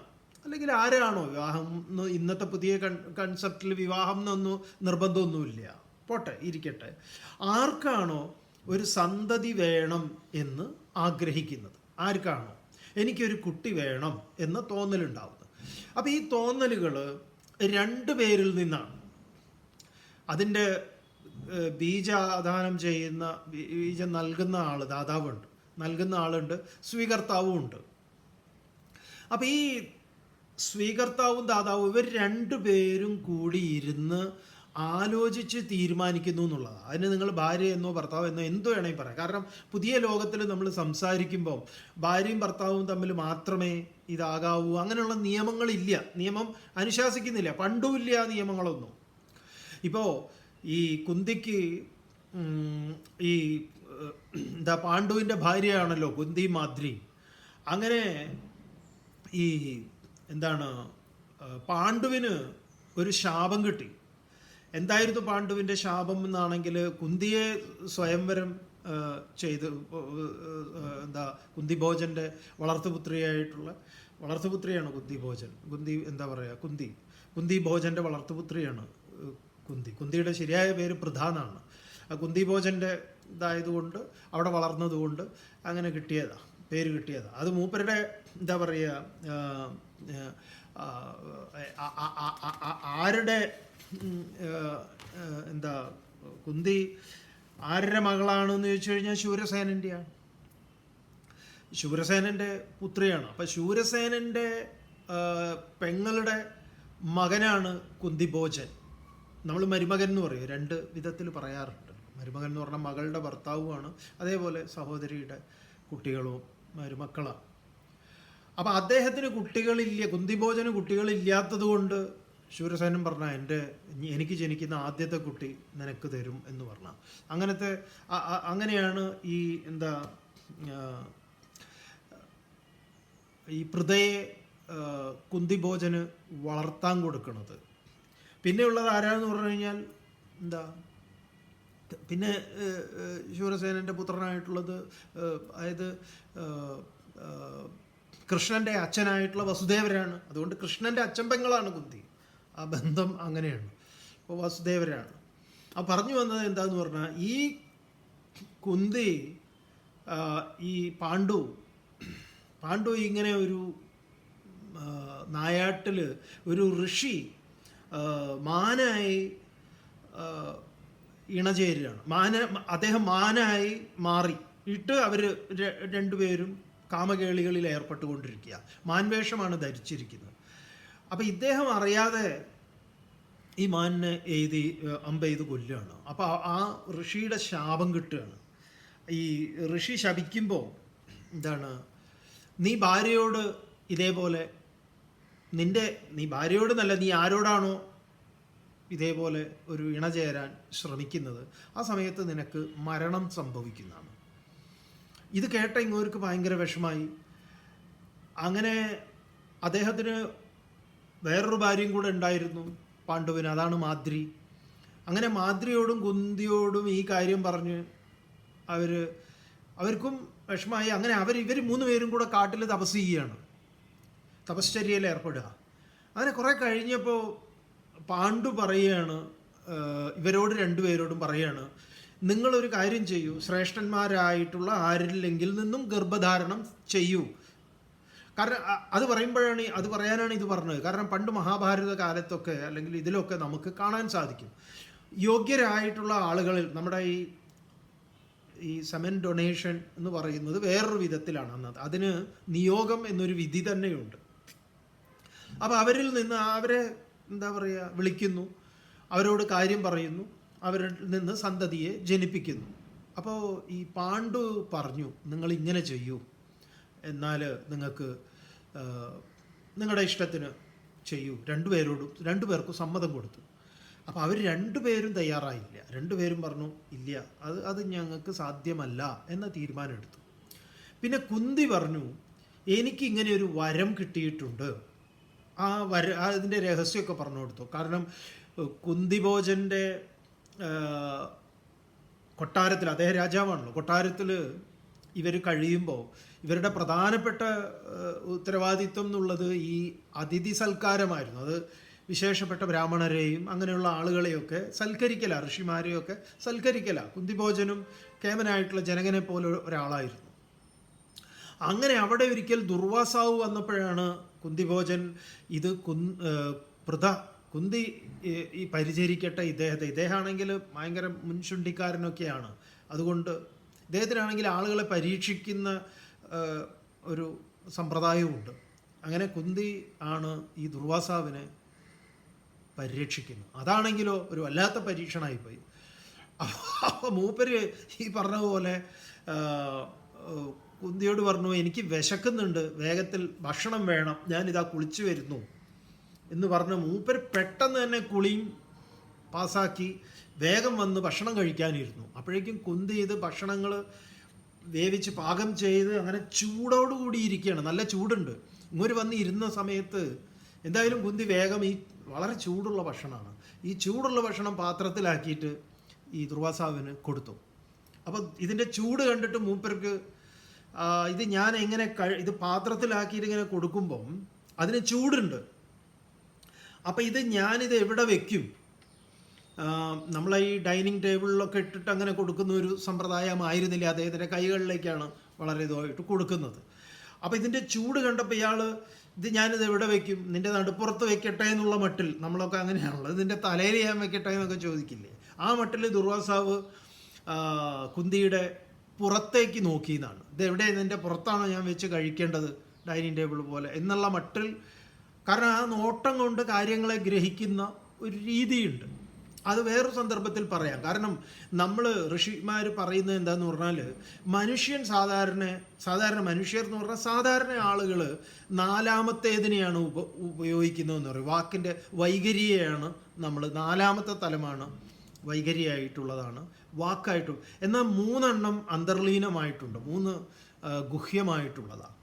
അല്ലെങ്കിൽ ആരാണോ വിവാഹം ഇന്നത്തെ പുതിയ കൺ കൺസെപ്റ്റിൽ വിവാഹം എന്നൊന്നും നിർബന്ധമൊന്നുമില്ല. പോട്ടെ ഇരിക്കട്ടെ. ആർക്കാണോ ഒരു സന്തതി വേണം എന്ന് ആഗ്രഹിക്കുന്നത്? ആർക്കാണോ? എനിക്കൊരു കുട്ടി വേണം എന്ന തോന്നലുണ്ടാവുന്നത്. അപ്പോൾ ഈ തോന്നലുകൾ രണ്ട് പേരിൽ നിന്നാണ്. അതിന്റെ ബീജാദാനം ചെയ്യുന്ന ബീജം നൽകുന്ന ആൾ ദാതാവുണ്ട്. നൽകുന്ന ആളുണ്ട് സ്വീകർത്താവും ഉണ്ട് അപ്പം ഈ സ്വീകർത്താവും ദാതാവും ഇവർ രണ്ടുപേരും കൂടി ഇരുന്ന് ആലോചിച്ച് തീരുമാനിക്കുന്നു എന്നുള്ളതാണ് അതിന് നിങ്ങൾ ഭാര്യ എന്നോ ഭർത്താവ് എന്നോ എന്തോ വേണമെങ്കിൽ പറയാം. കാരണം പുതിയ ലോകത്തിൽ നമ്മൾ സംസാരിക്കുമ്പോൾ ഭാര്യയും ഭർത്താവും തമ്മിൽ മാത്രമേ ഇതാകാവൂ. അങ്ങനെയുള്ള നിയമങ്ങളില്ല. നിയമം അനുശാസിക്കുന്നില്ല. പണ്ടുമില്ല നിയമങ്ങളൊന്നും. ഇപ്പോൾ ഈ കുന്തിക്ക് ഈ എന്താ പാണ്ഡുവിന്റെ ഭാര്യയാണല്ലോ കുന്തി മാദ്രി. അങ്ങനെ ഈ എന്താണ് പാണ്ഡുവിന് ഒരു ശാപം കിട്ടി. എന്തായിരുന്നു പാണ്ഡുവിന്റെ ശാപം എന്നാണെങ്കിൽ കുന്തിയെ സ്വയംവരം ചെയ്ത് എന്താ കുന്തിഭോജന്റെ വളർത്തുപുത്രിയായിട്ടുള്ള വളർത്തുപുത്രിയാണ് കുന്തിഭോജൻ. കുന്തി എന്താ പറയുക കുന്തി. കുന്തി ഭോജന്റെ വളർത്തുപുത്രിയാണ് കുന്തി. കുന്തിയുടെ ശരിയായ പേര് പ്രധാനാണ് ആ കുന്തി ഭോജന്റെ ഇതായതുകൊണ്ട് അവിടെ വളർന്നതുകൊണ്ട് അങ്ങനെ കിട്ടിയതാണ് പേര് കിട്ടിയത്. അത് മൂപ്പരുടെ എന്താ പറയുക ആരുടെ എന്താ കുന്തി ആരുടെ മകളാണെന്ന് ചോദിച്ചു കഴിഞ്ഞാൽ ശൂരസേനന്റെയാണ് ശൂരസേനന്റെ പുത്രിയാണ്. അപ്പം ശൂരസേനന്റെ പെങ്ങളുടെ മകനാണ് കുന്തിഭോജൻ. നമ്മൾ മരുമകൻ എന്ന് പറയും രണ്ട് വിധത്തിൽ പറയാറുണ്ട്. മരുമകൻ എന്ന് പറഞ്ഞാൽ മകളുടെ ഭർത്താവുമാണ് അതേപോലെ സഹോദരിയുടെ കുട്ടികളും മരുമക്കളാണ് അപ്പം അദ്ദേഹത്തിന് കുട്ടികളില്ല കുന്തിഭോജന് കുട്ടികളില്ലാത്തത് കൊണ്ട് ശൂരസേനൻ പറഞ്ഞ എന്റെ എനിക്ക് ജനിക്കുന്ന ആദ്യത്തെ കുട്ടി നിനക്ക് തരും എന്ന് പറഞ്ഞ. അങ്ങനത്തെ അങ്ങനെയാണ് ഈ എന്താ ഈ ആ, കുന്തിഭോജന് വളർത്താൻ കൊടുക്കുന്നത് പിന്നെയുള്ളത് ആരാന്ന് പറഞ്ഞു കഴിഞ്ഞാൽ എന്താ? പിന്നെ ശൂരസേനന്റെ പുത്രനായിട്ടുള്ളത് അതായത് കൃഷ്ണന്റെ അച്ഛനായിട്ടുള്ള വസുദേവരാണ്. അതുകൊണ്ട് കൃഷ്ണന്റെ അച്ഛൻ പെങ്ങളാണ് കുന്തി. ആ ബന്ധം അങ്ങനെയാണ്. അപ്പോൾ വസുദേവരാണ്. ആ പറഞ്ഞു വന്നത് എന്താന്ന് പറഞ്ഞാൽ ഈ കുന്തി ഈ പാണ്ഡു പാണ്ഡു ഇങ്ങനെ ഒരു നായാട്ടിൽ ഒരു ഋഷി മാനായി ആ, ഇണചേരുകയാണ് മാന അദ്ദേഹം മാനായി മാറി. ഇട്ട് അവർ രണ്ടുപേരും കാമകേളികളിൽ ഏർപ്പെട്ടുകൊണ്ടിരിക്കുക. മാൻവേഷമാണ് ധരിച്ചിരിക്കുന്നത്. അപ്പം ഇദ്ദേഹം അറിയാതെ ഈ മാനിനെ എഴുതി അമ്പ അമ്പെയ്ത് കൊല്ലുകയാണ്. അപ്പോൾ ആ ഋഷിയുടെ ശാപം കിട്ടുകയാണ്. ഈ ഋഷി ശപിക്കുമ്പോൾ എന്താണ് നീ ഭാര്യയോട് ഇതേപോലെ നിന്റെ നീ ഭാര്യയോട് നല്ല നീ ആരോടാണോ ഇതേപോലെ ഒരു ഇണ ചേരാൻ ശ്രമിക്കുന്നത്? ആ സമയത്ത് നിനക്ക് മരണം സംഭവിക്കുന്നതാണ്. ഇത് കേട്ട ഇങ്ങോർക്ക് ഭയങ്കര വിഷമായി. അങ്ങനെ അദ്ദേഹത്തിന് വേറൊരു ഭാര്യയും കൂടെ ഉണ്ടായിരുന്നു പാണ്ഡുവിന് അതാണ് മാദ്രി. അങ്ങനെ മാദ്രിയോടും കുന്തിയോടും ഈ കാര്യം പറഞ്ഞ് അവർ അവർക്കും വിഷമായി. അങ്ങനെ അവർ ഇവർ മൂന്ന് പേരും കൂടെ കാട്ടിൽ തപസ് ചെയ്യുകയാണ്. തപശ്ചര്യയിൽ ഏർപ്പെടുക. അങ്ങനെ കുറേ കഴിഞ്ഞപ്പോൾ പാണ്ഡു പറയുകയാണ് ഇവരോട് രണ്ടുപേരോടും പറയുകയാണ് നിങ്ങളൊരു കാര്യം ചെയ്യൂ ശ്രേഷ്ഠന്മാരായിട്ടുള്ള ആരില്ലെങ്കിൽ നിന്നും ഗർഭധാരണം ചെയ്യൂ. കാരണം അത് പറയുമ്പോഴാണ് അത് പറയാനാണ് ഇത് പറഞ്ഞത്. കാരണം പണ്ട് മഹാഭാരത കാലത്തൊക്കെ അല്ലെങ്കിൽ ഇതിലൊക്കെ നമുക്ക് കാണാൻ സാധിക്കും. യോഗ്യരായിട്ടുള്ള ആളുകളിൽ നമ്മുടെ ഈ ഈ സെമൻ ഡൊണേഷൻ എന്ന് പറയുന്നത് വേറൊരു വിധത്തിലാണ് അന്നത്. അതിന് നിയോഗം എന്നൊരു വിധി തന്നെയുണ്ട്. അപ്പോൾ അവരിൽ നിന്ന് അവരെ എന്താ പറയുക വിളിക്കുന്നു. അവരോട് കാര്യം പറയുന്നു. അവരിൽ നിന്ന് സന്തതിയെ ജനിപ്പിക്കുന്നു. അപ്പോൾ ഈ പാണ്ഡു പറഞ്ഞു നിങ്ങൾ ഇങ്ങനെ ചെയ്യൂ. എന്നാൽ നിങ്ങൾക്ക് നിങ്ങളുടെ ഇഷ്ടത്തിന് ചെയ്യൂ. രണ്ടുപേരോടും രണ്ടുപേർക്കും സമ്മതം കൊടുത്തു. അപ്പോൾ അവർ രണ്ടുപേരും തയ്യാറായില്ല. രണ്ടുപേരും പറഞ്ഞു ഇല്ല അത് അത് ഞങ്ങൾക്ക് സാധ്യമല്ല എന്ന തീരുമാനം എടുത്തു. പിന്നെ കുന്തി പറഞ്ഞു എനിക്ക് ഇങ്ങനെ ഒരു വരം കിട്ടിയിട്ടുണ്ട്. ആ വര അതിന്റെ രഹസ്യമൊക്കെ പറഞ്ഞു കൊടുത്തു. കാരണം കുന്തിഭോജന്റെ കൊട്ടാരത്തിൽ അദ്ദേഹം രാജാവാണല്ലോ കൊട്ടാരത്തിൽ ഇവർ കഴിയുമ്പോൾ ഇവരുടെ പ്രധാനപ്പെട്ട ഉത്തരവാദിത്വം എന്നുള്ളത് ഈ അതിഥി സൽക്കാരമായിരുന്നു. അത് വിശേഷപ്പെട്ട ബ്രാഹ്മണരെയും അങ്ങനെയുള്ള ആളുകളെയൊക്കെ സൽക്കരിക്കല ഋഷിമാരെയൊക്കെ സൽക്കരിക്കല. കുന്തിഭോജനും കേമനായിട്ടുള്ള ജനകനെ പോലെ ഒരാളായിരുന്നു. അങ്ങനെ അവിടെ ഒരിക്കൽ ദുർവാസാവ് വന്നപ്പോഴാണ് കുന്തിഭോജൻ ഇത് പൃഥ കുന്തി ഈ- പരിചരിക്കട്ടെ ഇദ്ദേഹത്തെ. ഇദ്ദേഹമാണെങ്കിൽ ഭയങ്കര മുൻചുണ്ടിക്കാരനൊക്കെയാണ് അതുകൊണ്ട് ഇദ്ദേഹത്തിനാണെങ്കിൽ ആളുകളെ പരീക്ഷിക്കുന്ന ഒരു സമ്പ്രദായവുമുണ്ട്. അങ്ങനെ കുന്തി ആണ് ഈ ദുർവാസാവിനെ പരിരക്ഷിക്കുന്നു അതാണെങ്കിലോ ഒരു വല്ലാത്ത പരീക്ഷണമായിപ്പോയി അപ്പോൾ മൂപ്പര് ഈ പറഞ്ഞ പോലെ കുന്തിയോട് പറഞ്ഞു എനിക്ക് വിശക്കുന്നുണ്ട്. വേഗത്തിൽ ഭക്ഷണം വേണം. ഞാനിതാ കുളിച്ചു വരുന്നു. എന്ന് പറഞ്ഞ് മൂപ്പർ പെട്ടെന്ന് തന്നെ കുളിയും പാസ്സാക്കി വേഗം വന്ന് ഭക്ഷണം കഴിക്കാനിരുന്നു. അപ്പോഴേക്കും കുന്തി ഇത് ഭക്ഷണങ്ങൾ വേവിച്ച് പാകം ചെയ്ത് അങ്ങനെ ചൂടോടുകൂടി ഇരിക്കുകയാണ്. നല്ല ചൂടുണ്ട്. ഇങ്ങോട്ട് വന്ന് ഇരുന്ന സമയത്ത് എന്തായാലും കുന്തി വേഗം ഈ വളരെ ചൂടുള്ള ഭക്ഷണമാണ്. ഈ ചൂടുള്ള ഭക്ഷണം പാത്രത്തിലാക്കിയിട്ട് ഈ ദുർവാസാവിന് കൊടുത്തു. അപ്പോൾ ഇതിന്റെ ചൂട് കണ്ടിട്ട് മൂപ്പർക്ക് ഇത് ഞാൻ എങ്ങനെ ഇത് പാത്രത്തിലാക്കിയിട്ട് ഇങ്ങനെ കൊടുക്കുമ്പം അതിന് ചൂടുണ്ട്. അപ്പം ഇത് ഞാനിത് എവിടെ വെക്കും? നമ്മൾ ഈ ഡൈനിങ് ടേബിളിലൊക്കെ ഇട്ടിട്ട് അങ്ങനെ കൊടുക്കുന്ന ഒരു സമ്പ്രദായമായിരുന്നില്ല. അദ്ദേഹത്തിന്റെ കൈകളിലേക്കാണ് വളരെ ഇതുമായിട്ട് കൊടുക്കുന്നത്. അപ്പോൾ ഇതിന്റെ ചൂട് കണ്ടപ്പോൾ ഇയാൾ ഇത് ഞാനിത് എവിടെ വെക്കും? നിന്റെ നടുപ്പുറത്ത് വെക്കട്ടെ എന്നുള്ള മട്ടിൽ. നമ്മളൊക്കെ അങ്ങനെയാണുള്ളത് ഇതിന്റെ തലയിൽ ഞാൻ വെക്കട്ടെ എന്നൊക്കെ ചോദിക്കില്ലേ? ആ മട്ടിൽ ദുർവാസാവ് കുന്തിയുടെ പുറത്തേക്ക് നോക്കിയെന്നാണ്. ഇത് എവിടെ ഇതിന്റെ പുറത്താണോ ഞാൻ വെച്ച് കഴിക്കേണ്ടത് ഡൈനിങ് ടേബിൾ പോലെ എന്നുള്ള മട്ടിൽ കാരണം ആ നോട്ടം കൊണ്ട് കാര്യങ്ങളെ ഗ്രഹിക്കുന്ന ഒരു രീതിയുണ്ട്. അത് വേറൊരു സന്ദർഭത്തിൽ പറയാം. കാരണം നമ്മൾ ഋഷിമാർ പറയുന്നത് എന്താന്ന് പറഞ്ഞാൽ മനുഷ്യൻ സാധാരണ സാധാരണ മനുഷ്യർ എന്ന് പറഞ്ഞാൽ സാധാരണ ആളുകൾ നാലാമത്തേതിനെയാണ് ഉപ ഉപയോഗിക്കുന്നതെന്ന് പറയും. വാക്കിന്റെ വൈകരിയെയാണ് നമ്മൾ നാലാമത്തെ തലമാണ് വൈകര്യമായിട്ടുള്ളതാണ് വാക്കായിട്ടും എന്നാൽ മൂന്നെണ്ണം അന്തർലീനമായിട്ടുണ്ട്. മൂന്ന് ഗുഹ്യമായിട്ടുള്ളതാണ്.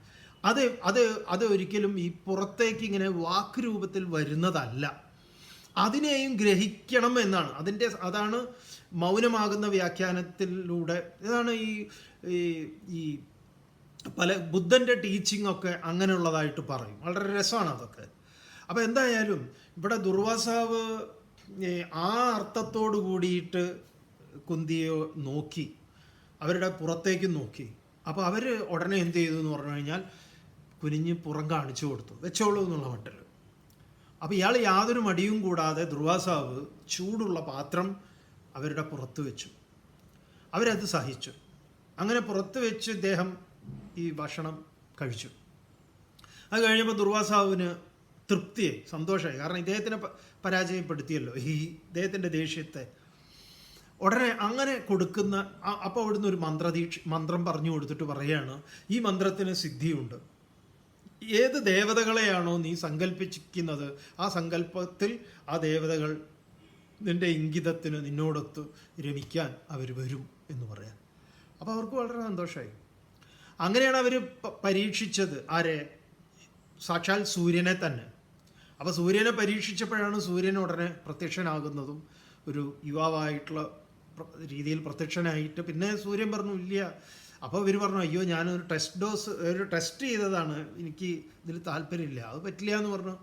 അത് അത് അത് ഒരിക്കലും ഈ പുറത്തേക്ക് ഇങ്ങനെ വാക്ക് രൂപത്തിൽ വരുന്നതല്ല. അതിനെയും ഗ്രഹിക്കണം എന്നാണ്. അതിന്റെ അതാണ് മൗനമാകുന്ന വ്യാഖ്യാനത്തിലൂടെ ഇതാണ് ഈ ഈ പല ബുദ്ധന്റെ ടീച്ചിങ് ഒക്കെ അങ്ങനെയുള്ളതായിട്ട് പറയും. വളരെ രസമാണ് അതൊക്കെ. അപ്പോൾ എന്തായാലും ഇവിടെ ദുർവാസാവ് ആ അർത്ഥത്തോട് കൂടിയിട്ട് കുന്തിയെ നോക്കി അവരുടെ പുറത്തേക്ക് നോക്കി. അപ്പോൾ അവർ ഉടനെ എന്ത് ചെയ്തു എന്ന് പറഞ്ഞു കഴിഞ്ഞാൽ കുനിഞ്ഞ് പുറം കാണിച്ചു കൊടുത്തു. വെച്ചോളൂ എന്നുള്ള മട്ടിൽ. അപ്പോൾ ഇയാൾ യാതൊരു മടിയും കൂടാതെ ദുർവാസാവ് ചൂടുള്ള പാത്രം അവരുടെ പുറത്ത് വെച്ചു. അവരത് സഹിച്ചു. അങ്ങനെ പുറത്ത് വെച്ച് ഇദ്ദേഹം ഈ ഭക്ഷണം കഴിച്ചു. അത് കഴിഞ്ഞപ്പോൾ ദുർവാസാവിന് തൃപ്തിയായി സന്തോഷമായി. കാരണം ഇദ്ദേഹത്തിനെ പരാജയപ്പെടുത്തിയല്ലോ. ഈ ഇദ്ദേഹത്തിന്റെ ദേഷ്യത്തെ. ഉടനെ അങ്ങനെ കൊടുക്കുന്ന അപ്പോൾ അവിടുന്ന് ഒരു മന്ത്രദീക്ഷ മന്ത്രം പറഞ്ഞു കൊടുത്തിട്ട് പറയാണ് ഈ മന്ത്രത്തിന് സിദ്ധിയുണ്ട്. ഏത് ദേവതകളെയാണോ നീ സങ്കല്പിച്ചിരിക്കുന്നത് ആ സങ്കല്പത്തിൽ ആ ദേവതകൾ നിന്റെ ഇംഗിതത്തിന് നിന്നോടൊത്ത് രമിക്കാൻ അവർ വരും എന്ന് പറയാൻ. അപ്പോൾ അവർക്ക് വളരെ സന്തോഷമായി. അങ്ങനെയാണ് അവർ പരീക്ഷിച്ചത്. ആരെ? സാക്ഷാൽ സൂര്യനെ തന്നെ. അപ്പോൾ സൂര്യനെ പരീക്ഷിച്ചപ്പോഴാണ് സൂര്യൻ ഉടനെ പ്രത്യക്ഷനാകുന്നതും ഒരു യുവാവായിട്ടുള്ള രീതിയിൽ പ്രത്യക്ഷനായിട്ട്. പിന്നെ സൂര്യൻ പറഞ്ഞു ഇല്ല. അപ്പോൾ ഇവർ പറഞ്ഞു അയ്യോ ഞാനൊരു ടെസ്റ്റ് ഡോസ് ഒരു ടെസ്റ്റ് ചെയ്തതാണ്. എനിക്ക് ഇതിൽ താല്പര്യമില്ല. അത് പറ്റില്ല എന്ന് പറഞ്ഞു.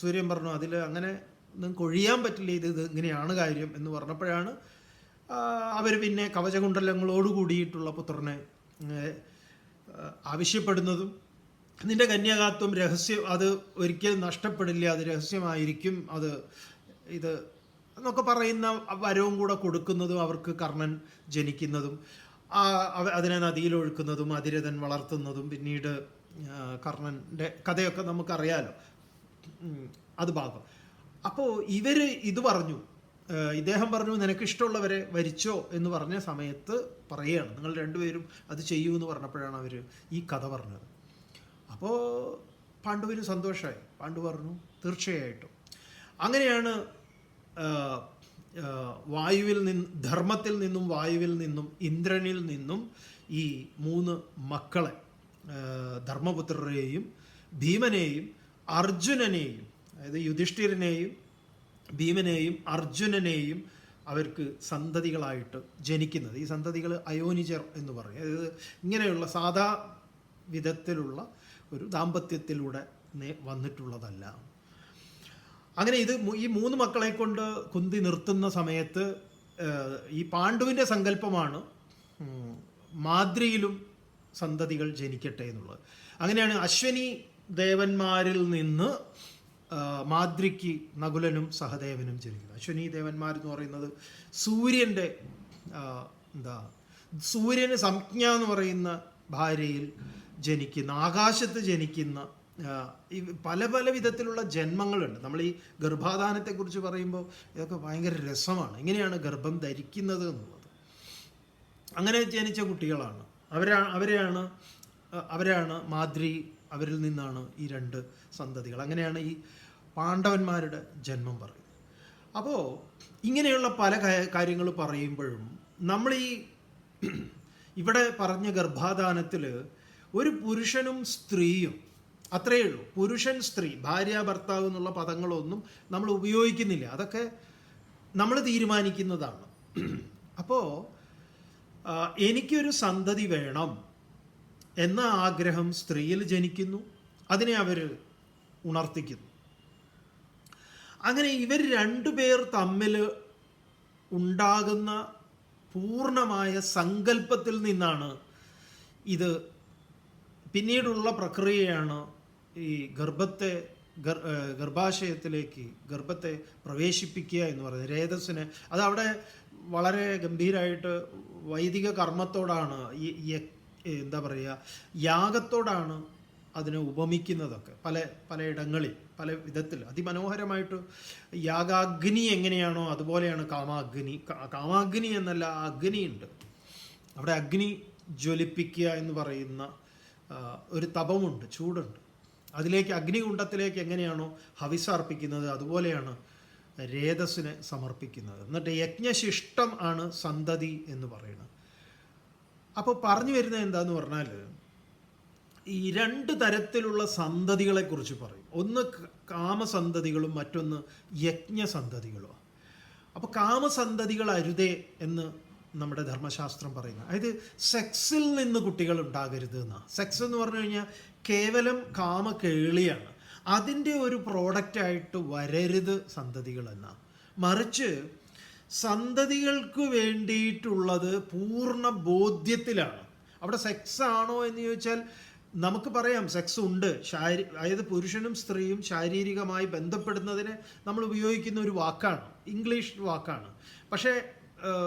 സൂര്യൻ പറഞ്ഞു അതിൽ അങ്ങനെ നിങ്ങൾക്ക് ഒഴിയാൻ പറ്റില്ല. ഇത് ഇത് ഇങ്ങനെയാണ് കാര്യം എന്ന് പറഞ്ഞപ്പോഴാണ് അവർ പിന്നെ കവചകുണ്ടലങ്ങളോട് കൂടിയിട്ടുള്ള പുത്രനെ ആവശ്യപ്പെടുന്നതും നിന്റെ കന്യാകാത്വം രഹസ്യം അത് ഒരിക്കലും നഷ്ടപ്പെടില്ല അത് രഹസ്യമായിരിക്കും. അത് ഇത് എന്നൊക്കെ പറയുന്ന വരവും കൂടെ കൊടുക്കുന്നതും അവർക്ക് കർണൻ ജനിക്കുന്നതും ആ, നദിയിൽ അതിനെ നദിയിലൊഴുക്കുന്നതും അതിരഥൻ വളർത്തുന്നതും പിന്നീട് കർണന്റെ കഥയൊക്കെ നമുക്കറിയാലോ. അത് ഭാഗം. അപ്പോൾ ഇവർ ഇത് പറഞ്ഞു. ഇദ്ദേഹം പറഞ്ഞു നിനക്ക് ഇഷ്ടമുള്ളവരെ വരിച്ചോ എന്ന് പറഞ്ഞ സമയത്ത് പറയുകയാണ്. നിങ്ങൾ രണ്ടുപേരും അത് ചെയ്യൂ എന്ന് പറഞ്ഞപ്പോഴാണ് അവർ ഈ കഥ പറഞ്ഞത്. അപ്പോൾ പാണ്ഡുവിന് സന്തോഷമായി പാണ്ഡു പറഞ്ഞു തീർച്ചയായിട്ടും. അങ്ങനെയാണ് വായുവിൽ നിന്ന് ധർമ്മത്തിൽ നിന്നും വായുവിൽ നിന്നും ഇന്ദ്രനിൽ നിന്നും ഈ മൂന്ന് മക്കളെ ധർമ്മപുത്രരെയും ഭീമനെയും അർജുനനെയും അതായത് യുധിഷ്ഠിരനെയും ഭീമനെയും അർജുനനെയും അവർക്ക് സന്തതികളായിട്ട് ജനിക്കുന്നത്. ഈ സന്തതികൾ അയോനിജർ എന്ന് പറയും. അതായത് ഇങ്ങനെയുള്ള സാധാ വിധത്തിലുള്ള ഒരു ദാമ്പത്യത്തിലൂടെ വന്നിട്ടുള്ളതല്ല. അങ്ങനെ ഇത് ഈ മൂന്ന് മക്കളെ കൊണ്ട് കുന്തി നിർത്തുന്ന സമയത്ത് ഈ പാണ്ഡുവിന്റെ സങ്കല്പമാണ് മാദ്രിയിലും സന്തതികൾ ജനിക്കട്ടെ എന്നുള്ളത്. അങ്ങനെയാണ് അശ്വനി ദേവന്മാരിൽ നിന്ന് മാദ്രിക്ക് നകുലനും സഹദേവനും ജനിക്കുന്നത്. അശ്വനി ദേവന്മാരെന്ന് പറയുന്നത് സൂര്യന്റെ എന്താ സൂര്യന് സംജ്ഞ എന്ന് പറയുന്ന ഭാര്യയിൽ ജനിക്കുന്ന ആകാശത്ത് ജനിക്കുന്ന ഈ പല പല വിധത്തിലുള്ള ജന്മങ്ങളുണ്ട്. നമ്മൾ ഈ ഗർഭാധാനത്തെക്കുറിച്ച് പറയുമ്പോൾ ഇതൊക്കെ ഭയങ്കര രസമാണ്. എങ്ങനെയാണ് ഗർഭം ധരിക്കുന്നത് എന്നുള്ളത്. അങ്ങനെ ജനിച്ച കുട്ടികളാണ്. അവരാ അവരെയാണ് അവരാണ് മാദ്രി അവരിൽ നിന്നാണ് ഈ രണ്ട് സന്തതികൾ. അങ്ങനെയാണ് ഈ പാണ്ഡവന്മാരുടെ ജന്മം പറയുന്നത്. അപ്പോൾ ഇങ്ങനെയുള്ള പല കാര്യങ്ങൾ പറയുമ്പോഴും നമ്മൾ ഈ ഇവിടെ പറഞ്ഞ ഗർഭാധാനത്തിൽ ഒരു പുരുഷനും സ്ത്രീയും അത്രയേ ഉള്ളൂ. പുരുഷൻ സ്ത്രീ ഭാര്യ ഭർത്താവ് എന്നുള്ള പദങ്ങളൊന്നും നമ്മൾ ഉപയോഗിക്കുന്നില്ല. അതൊക്കെ നമ്മൾ തീരുമാനിക്കുന്നതാണ്. അപ്പോൾ എനിക്കൊരു സന്തതി വേണം എന്ന ആഗ്രഹം സ്ത്രീയിൽ ജനിക്കുന്നു. അതിനെ അവർ ഉണർത്തിക്കുന്നു. അങ്ങനെ ഇവർ രണ്ടുപേർ തമ്മിൽ ഉണ്ടാകുന്ന പൂർണമായ സങ്കല്പത്തിൽ നിന്നാണ് ഇത് പിന്നീടുള്ള പ്രക്രിയയാണ് ഈ ഗർഭത്തെ ഗർ ഗർഭാശയത്തിലേക്ക് ഗർഭത്തെ പ്രവേശിപ്പിക്കുക എന്ന് പറയുന്നത്. രേതസ്സിനെ അത് അവിടെ വളരെ ഗംഭീരമായിട്ട് വൈദിക കർമ്മത്തോടാണ് ഈ എന്താ പറയുക യാഗത്തോടാണ് അതിനെ ഉപമിക്കുന്നതൊക്കെ. പല പലയിടങ്ങളിൽ പല വിധത്തിൽ. അതിമനോഹരമായിട്ട് യാഗാഗ്നി എങ്ങനെയാണോ അതുപോലെയാണ് കാമാഗ്നി. കാമാഗ്നി എന്നല്ല അഗ്നിയുണ്ട്. അവിടെ അഗ്നി ജ്വലിപ്പിക്കുക എന്ന് പറയുന്ന ഒരു തപമുണ്ട് ചൂടുണ്ട്. അതിലേക്ക് അഗ്നികുണ്ഡത്തിലേക്ക് എങ്ങനെയാണോ ഹവിസ് അർപ്പിക്കുന്നത് അതുപോലെയാണ് രേതസ്സിനെ സമർപ്പിക്കുന്നത്. എന്നിട്ട് യജ്ഞശിഷ്ടം ആണ് സന്തതി എന്ന് പറയുന്നത്. അപ്പോൾ പറഞ്ഞു വരുന്നത് എന്താന്ന് പറഞ്ഞാൽ ഈ രണ്ട് തരത്തിലുള്ള സന്തതികളെക്കുറിച്ച് പറയും. ഒന്ന് കാമസന്തതികളും മറ്റൊന്ന് യജ്ഞസന്തതികളും അപ്പോൾ കാമസന്തതികൾ അരുതേ എന്ന് നമ്മുടെ ധർമ്മശാസ്ത്രം പറയുന്നത്. അതായത് സെക്സിൽ നിന്ന് കുട്ടികൾ ഉണ്ടാകരുത് എന്നാണ് സെക്സ് എന്ന് പറഞ്ഞു കഴിഞ്ഞാൽ കേവലം കാമ കേളിയാണ് അതിന്റെ ഒരു പ്രോഡക്റ്റായിട്ട് വരരുത് സന്തതികൾ എന്നാണ് മറിച്ച് സന്തതികൾക്ക് വേണ്ടിയിട്ടുള്ളത് പൂർണ ബോധ്യത്തിലാണ്. അവിടെ സെക്സ് ആണോ എന്ന് ചോദിച്ചാൽ നമുക്ക് പറയാം സെക്സ് ഉണ്ട്. ശാരീ അതായത് പുരുഷനും സ്ത്രീയും ശാരീരികമായി ബന്ധപ്പെടുന്നതിന് നമ്മൾ ഉപയോഗിക്കുന്ന ഒരു വാക്കാണ്. ഇംഗ്ലീഷ് വാക്കാണ്. പക്ഷേ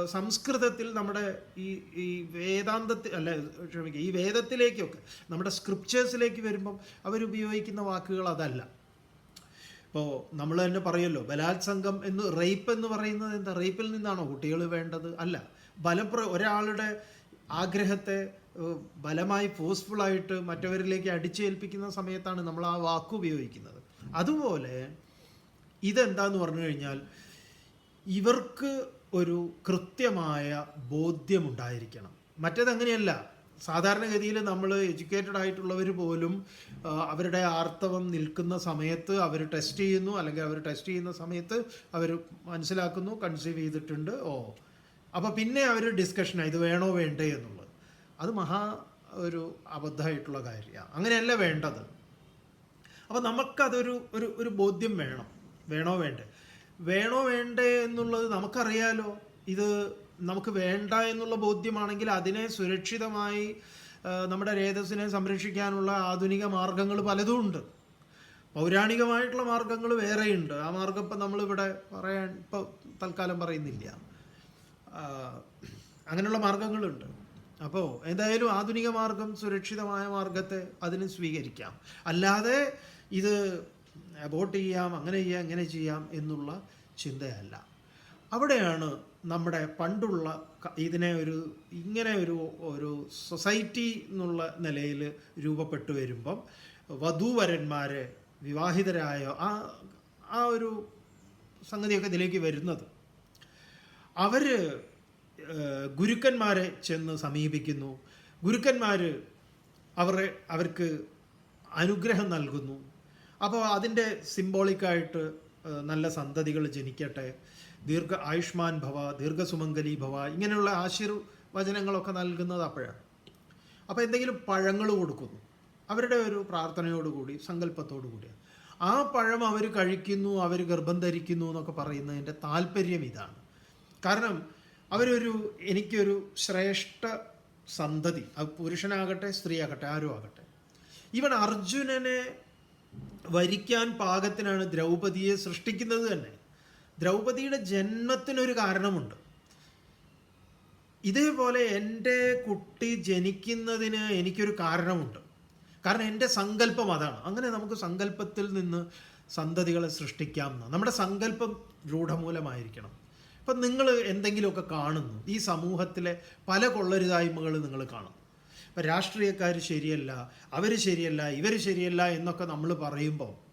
സംസ്കൃതത്തിൽ നമ്മുടെ ഈ ഈ വേദാന്തത്തിൽ അല്ല ക്ഷമിക്കുക ഈ വേദത്തിലേക്കൊക്കെ നമ്മുടെ സ്ക്രിപ്റ്റേഴ്സിലേക്ക് വരുമ്പം അവരുപയോഗിക്കുന്ന വാക്കുകൾ അതല്ല. ഇപ്പോൾ നമ്മൾ തന്നെ പറയുമല്ലോ ബലാത്സംഗം എന്ന് റേപ്പ് എന്ന് പറയുന്നത് എന്താ? റേപ്പിൽ നിന്നാണോ കുട്ടികൾ വേണ്ടത്? അല്ല. ബലപ്ര ഒരാളുടെ ആഗ്രഹത്തെ ബലമായി ഫോഴ്സ്ഫുള്ളായിട്ട് മറ്റവരിലേക്ക് അടിച്ചേൽപ്പിക്കുന്ന സമയത്താണ് നമ്മൾ ആ വാക്ക് ഉപയോഗിക്കുന്നത്. അതുപോലെ ഇതെന്താന്ന് പറഞ്ഞു കഴിഞ്ഞാൽ ഇവർക്ക് ഒരു കൃത്യമായ ബോധ്യമുണ്ടായിരിക്കണം. മറ്റേത് അങ്ങനെയല്ല സാധാരണഗതിയിൽ നമ്മൾ എഡ്യൂക്കേറ്റഡ് ആയിട്ടുള്ളവർ പോലും അവരുടെ ആർത്തവം നിൽക്കുന്ന സമയത്ത് അവർ ടെസ്റ്റ് ചെയ്യുന്നു അല്ലെങ്കിൽ അവർ ടെസ്റ്റ് ചെയ്യുന്ന സമയത്ത് അവർ മനസ്സിലാക്കുന്നു കൺസീവ് ചെയ്തിട്ടുണ്ട് ഓ. അപ്പോൾ പിന്നെ അവർ ഡിസ്കഷനാണ് ഇത് വേണോ വേണ്ടേ എന്നുള്ളത്. അത് മഹാ ഒരു അബദ്ധമായിട്ടുള്ള കാര്യമാണ് അങ്ങനെയല്ല വേണ്ടത്. അപ്പോൾ നമുക്കതൊരു ഒരു ഒരു ബോധ്യം വേണം. വേണോ വേണ്ടേ? വേണോ വേണ്ടേ എന്നുള്ളത് നമുക്കറിയാലോ. ഇത് നമുക്ക് വേണ്ട എന്നുള്ള ബോധ്യമാണെങ്കിൽ അതിനെ സുരക്ഷിതമായി നമ്മുടെ രേതസ്സിനെ സംരക്ഷിക്കാനുള്ള ആധുനിക മാർഗങ്ങൾ പലതും ഉണ്ട്. പൗരാണികമായിട്ടുള്ള മാർഗങ്ങൾ വേറെയുണ്ട്. ആ മാർഗം ഇപ്പം നമ്മളിവിടെ പറയാൻ ഇപ്പോൾ തൽക്കാലം പറയുന്നില്ല. അങ്ങനെയുള്ള മാർഗങ്ങളുണ്ട്. അപ്പോൾ എന്തായാലും ആധുനിക മാർഗം സുരക്ഷിതമായ മാർഗത്തെ അതിന് സ്വീകരിക്കാം. അല്ലാതെ ഇത് അബോട്ട് ചെയ്യാം അങ്ങനെ ചെയ്യാം ഇങ്ങനെ ചെയ്യാം എന്നുള്ള ചിന്തയല്ല. അവിടെയാണ് നമ്മുടെ പണ്ടുള്ള ഇതിനെ ഒരു ഇങ്ങനെ ഒരു ഒരു സൊസൈറ്റി എന്നുള്ള നിലയിൽ രൂപപ്പെട്ടു വരുമ്പം വധൂവരന്മാർ വിവാഹിതരായ ആ ആ ഒരു സംഗതിയൊക്കെ ഇതിലേക്ക് വരുന്നത്. അവർ ഗുരുക്കന്മാരെ ചെന്ന് സമീപിക്കുന്നു. ഗുരുക്കന്മാർ അവരെ അവർക്ക് അനുഗ്രഹം നൽകുന്നു. അപ്പോൾ അതിന്റെ സിംബോളിക്കായിട്ട് നല്ല സന്തതികൾ ജനിക്കട്ടെ. ദീർഘ ആയുഷ്മാൻ ഭവ ദീർഘസുമംഗലി ഭവ ഇങ്ങനെയുള്ള ആശീർവചനങ്ങളൊക്കെ നൽകുന്നത് അപ്പോഴാണ് അപ്പോൾ എന്തെങ്കിലും പഴങ്ങൾ കൊടുക്കുന്നു. അവരുടെ ഒരു പ്രാർത്ഥനയോടുകൂടി സങ്കല്പത്തോടു കൂടിയാണ് ആ പഴം അവർ കഴിക്കുന്നു അവർ ഗർഭം ധരിക്കുന്നു എന്നൊക്കെ പറയുന്നതിന്റെ താല്പര്യം ഇതാണ്. കാരണം അവരൊരു എനിക്കൊരു ശ്രേഷ്ഠ സന്തതി. അത് പുരുഷനാകട്ടെ സ്ത്രീയാകട്ടെ ആരും ആകട്ടെ ഇവൻ അർജുനനെ വരിക്കാൻ പാകത്തിനാണ് ദ്രൗപതിയെ സൃഷ്ടിക്കുന്നത് തന്നെ. ദ്രൗപതിയുടെ ജന്മത്തിനൊരു കാരണമുണ്ട്. ഇതേപോലെ എന്റെ കുട്ടി ജനിക്കുന്നതിന് എനിക്കൊരു കാരണമുണ്ട്. കാരണം എന്റെ സങ്കല്പം അതാണ്. അങ്ങനെ നമുക്ക് സങ്കല്പത്തിൽ നിന്ന് സന്തതികളെ സൃഷ്ടിക്കാം എന്ന് നമ്മുടെ സങ്കല്പം രൂഢമൂലമായിരിക്കണം. ഇപ്പം നിങ്ങൾ എന്തെങ്കിലുമൊക്കെ കാണുന്നു. ഈ സമൂഹത്തിലെ പല കൊള്ളരുതായ്മകൾ നിങ്ങൾ കാണുന്നു. രാഷ്ട്രീയക്കാർ ശരിയല്ല അവർ ശരിയല്ല ഇവർ ശരിയല്ല എന്നൊക്കെ നമ്മൾ പറയുമ്പോൾ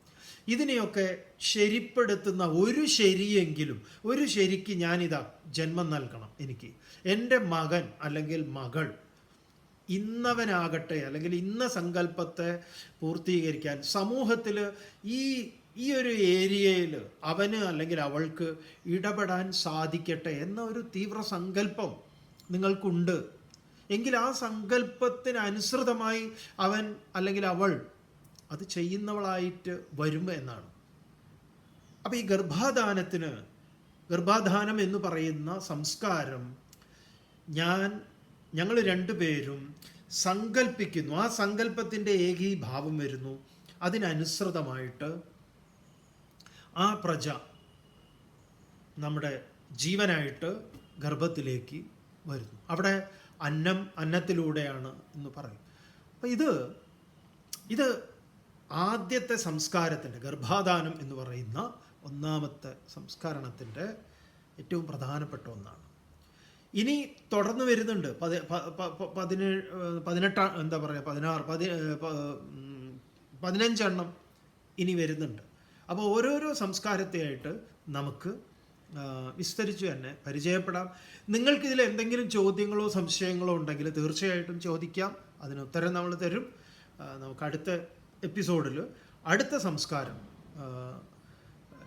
ഇതിനെയൊക്കെ ശരിപ്പെടുത്തുന്ന ഒരു ശരിയെങ്കിലും ഒരു ശരിക്ക് ഞാനിതാ ജന്മം നൽകണം എനിക്ക്. എന്റെ മകൻ അല്ലെങ്കിൽ മകൾ ഇന്നവനാകട്ടെ അല്ലെങ്കിൽ ഇന്ന സങ്കല്പത്തെ പൂർത്തീകരിക്കാൻ സമൂഹത്തിൽ ഈ ഈ ഒരു ഏരിയയിൽ അവന് അല്ലെങ്കിൽ അവൾക്ക് ഇടപെടാൻ സാധിക്കട്ടെ എന്ന ഒരു തീവ്ര സങ്കല്പം നിങ്ങൾക്കുണ്ട്. എങ്കിൽ ആ സങ്കല്പത്തിന് അനുസൃതമായി അവൻ അല്ലെങ്കിൽ അവൾ അത് ചെയ്യുന്നവളായിട്ട് വരും എന്നാണ്. അപ്പോൾ ഈ ഗർഭാധാനത്തിന് ഗർഭാധാനം എന്ന് പറയുന്ന സംസ്കാരം ഞാൻ ഞങ്ങൾ രണ്ടുപേരും സങ്കല്പിക്കുന്നു. ആ സങ്കല്പത്തിന്റെ ഏകീഭാവം വരുന്നു. അതിനനുസൃതമായിട്ട് ആ പ്രജ നമ്മുടെ ജീവനായിട്ട് ഗർഭത്തിലേക്ക് വരുന്നു. അവിടെ അന്നം അന്നത്തിലൂടെയാണ് എന്ന് പറയും. അപ്പം ഇത് ഇത് ആദ്യത്തെ സംസ്കാരത്തിന്റെ ഗർഭാധാനം എന്ന് പറയുന്ന ഒന്നാമത്തെ സംസ്കാരണത്തിന്റെ ഏറ്റവും പ്രധാനപ്പെട്ട ഒന്നാണ്. ഇനി തുടർന്ന് വരുന്നുണ്ട് പതി പതിനേഴ് പതിനെട്ടാം എന്താ പറയുക പതിനാറ് പതി പതിനഞ്ചെണ്ണം ഇനി വരുന്നുണ്ട്. അപ്പോൾ ഓരോരോ സംസ്കാരത്തെയായിട്ട് നമുക്ക് വിസ്തരിച്ച് തന്നെ പരിചയപ്പെടാം. നിങ്ങൾക്കിതിൽ എന്തെങ്കിലും ചോദ്യങ്ങളോ സംശയങ്ങളോ ഉണ്ടെങ്കിൽ തീർച്ചയായിട്ടും ചോദിക്കാം. അതിന് ഉത്തരം നമ്മൾ തരും. നമുക്ക് അടുത്ത എപ്പിസോഡിൽ അടുത്ത സംസ്കാരം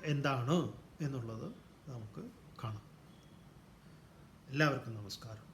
എന്താണ് എന്നുള്ളത് നമുക്ക് കാണാം. എല്ലാവർക്കും നമസ്കാരം.